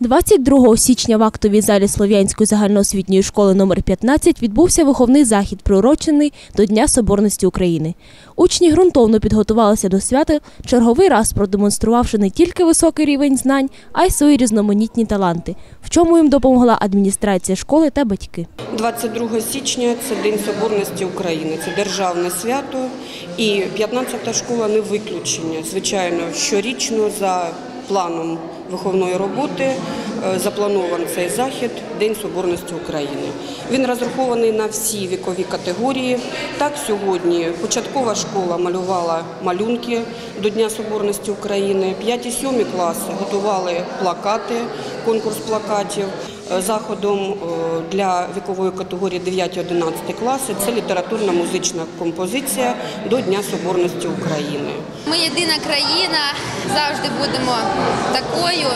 22 січня в актовій залі Слов'янської загальноосвітньої школи номер 15 відбувся виховний захід, приурочений до Дня Соборності України. Учні ґрунтовно підготувалися до свята, черговий раз продемонструвавши не тільки високий рівень знань, а й свої різноманітні таланти, в чому їм допомогла адміністрація школи та батьки. 22 січня це День Соборності України, це державне свято, і 15-та школа не виключення. Звичайно, щорічно за планом виховної роботи е, запланований цей захід День Соборності України. Він розрахований на всі вікові категорії. Так, сьогодні початкова школа малювала малюнки до Дня Соборності України. 5-7 класи готували плакати, конкурс плакатів. Е, Заходом е, для вікової категорії 9-11 класи це літературно-музична композиція до Дня Соборності України. Ми єдина країна, завжди будемо такою.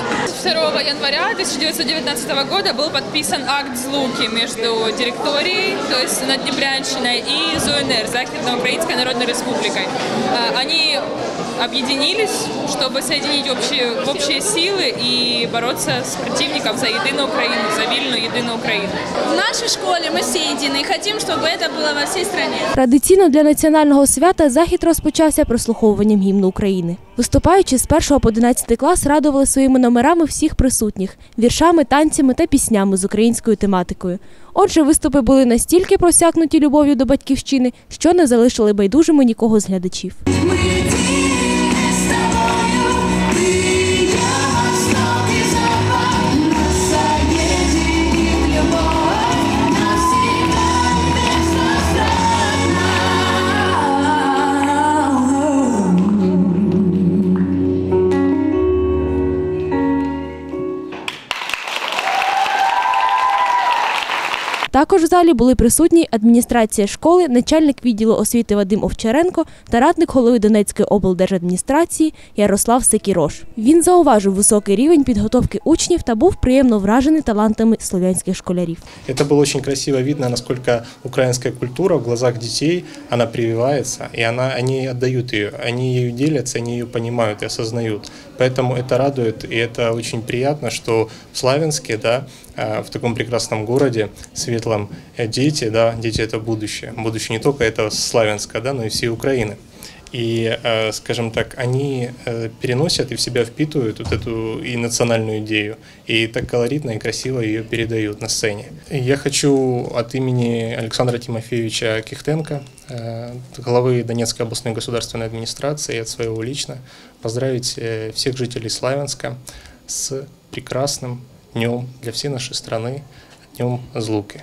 2 января 1919 года был подписан акт злуки между директорией, то есть Наднепрянщиной, и ЗУНР, Західноукраїнською Народной Республикой. А, Они объединились, чтобы соединить общие, в общие силы и бороться с противником за единую Украину, за вильную единую Украину. В нашей школе мы все едины и хотим, чтобы это было во всей стране. Традиційно для національного свята захід розпочався прослуховуванням гімну України. Виступаючи з 1 по 11 клас радували своїми номерами всіх присутніх віршами, танцями та піснями з українською тематикою. Отже, виступи були настільки просякнуті любов'ю до батьківщини, що не залишили байдужими нікого з глядачів. Також в залі були присутні адміністрація школи, начальник відділу освіти Вадим Овчаренко та радник голови Донецької облдержадміністрації Ярослав Секірош. Він зауважив високий рівень підготовки учнів та був приємно вражений талантами слов'янських школярів. Это было очень красиво видно, насколько украинская культура в глазах детей, она прививается, и она, они отдают ее, они ею делятся, они ее понимают и осознают. Поэтому это радует, и это очень приятно, что в Славянске, да, а, в таком прекрасном городе, светлом, э, дети, да, дети это будущее. Будущее не только этого Славянска, да, но и всей Украины. И, э, скажем так, они э, переносят и в себя впитывают вот эту и национальную идею, и так колоритно и красиво ее передают на сцене. Я хочу от имени Александра Тимофеевича Кихтенко, главы Донецкой областной государственной администрации, и от своего лично поздравить всех жителей Славянска с прекрасным днем для всей нашей страны, днем Злуки.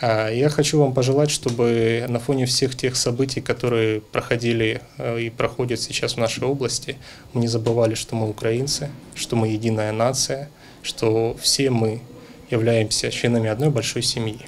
А, Я хочу вам пожелать, чтобы на фоне всех тех событий, которые проходили э, и проходят сейчас в нашей области, мы не забывали, что мы украинцы, что мы единая нация, что все мы являемся членами одной большой семьи.